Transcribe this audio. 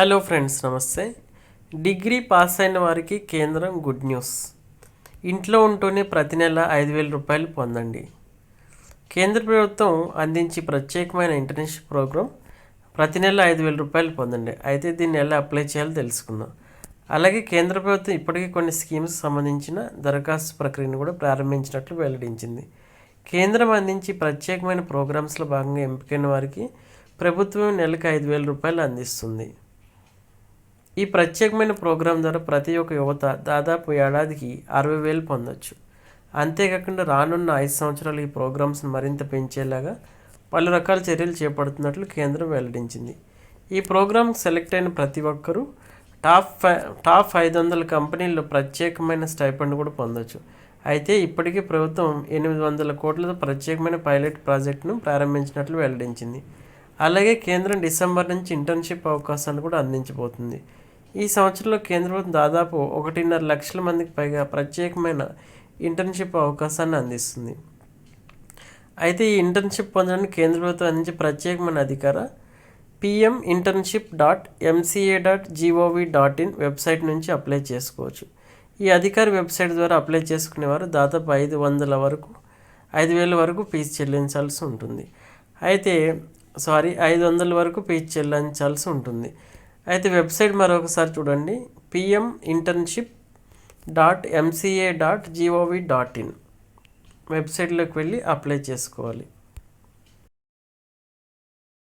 Hello friends నమస్తే. Degree pass అయిన వారికి కేంద్రం గుడ్ న్యూస్. ఇంట్లో ఉంటూనే ప్రతి నెల ఐదు వేల రూపాయలు పొందండి. కేంద్ర ప్రభుత్వం అందించి ప్రత్యేకమైన ఇంటర్న్షిప్ ప్రోగ్రాం ప్రతి నెల ఐదు వేల రూపాయలు పొందండి. అయితే దీన్ని ఎలా అప్లై చేయాలో తెలుసుకుందాం. అలాగే కేంద్ర ప్రభుత్వం ఇప్పటికే కొన్ని స్కీమ్స్ సంబంధించిన దరఖాస్తు ప్రక్రియను కూడా ప్రారంభించినట్లు వెల్లడించింది. కేంద్రం అందించి ప్రత్యేకమైన ప్రోగ్రామ్స్లో భాగంగా ఎంపికైన వారికి ప్రభుత్వం నెలకు ఐదు వేల రూపాయలు అందిస్తుంది. ఈ ప్రత్యేకమైన ప్రోగ్రాం ద్వారా ప్రతి ఒక్క యువత దాదాపు ఏడాదికి అరవై వేలు పొందొచ్చు. అంతేకాకుండా రానున్న ఐదు సంవత్సరాలు ఈ ప్రోగ్రామ్స్ని మరింత పెంచేలాగా పలు రకాల చర్యలు చేపడుతున్నట్లు కేంద్రం వెల్లడించింది. ఈ ప్రోగ్రామ్ సెలెక్ట్ అయిన ప్రతి ఒక్కరూ టాప్ ఫై టాప్ ఐదు వందల కంపెనీల్లో ప్రత్యేకమైన స్టైఫండ్ కూడా పొందొచ్చు. అయితే ఇప్పటికీ ప్రభుత్వం ఎనిమిది వందల కోట్లతో ప్రత్యేకమైన పైలట్ ప్రాజెక్టును ప్రారంభించినట్లు వెల్లడించింది. అలాగే కేంద్రం డిసెంబర్ నుంచి ఇంటర్న్షిప్ అవకాశాలు కూడా అందించబోతుంది. ఈ సంవత్సరంలో కేంద్ర ప్రభుత్వం దాదాపు ఒకటిన్నర లక్షల మందికి పైగా ప్రత్యేకమైన ఇంటర్న్షిప్ అవకాశాన్ని అందిస్తుంది. అయితే ఈ ఇంటర్న్షిప్ పొందడానికి కేంద్ర ప్రభుత్వం అందించే ప్రత్యేకమైన అధికార PM internship dot MCA dot GOV dot in website నుంచి అప్లై చేసుకోవచ్చు. ఈ అధికార వెబ్సైట్ ద్వారా అప్లై చేసుకునేవారు దాదాపు ఐదు వందల వరకు ఐదు వేల వరకు ఫీజు చెల్లించాల్సి ఉంటుంది. అయితే సారీ ఐదు వందల వరకు ఫీజు చెల్లించాల్సి ఉంటుంది. అయితే వెబ్సైట్ మరొకసారి చూడండి. PM internship dot MCA dot GOV dot in వెబ్సైట్లోకి వెళ్ళి అప్లై చేసుకోవాలి.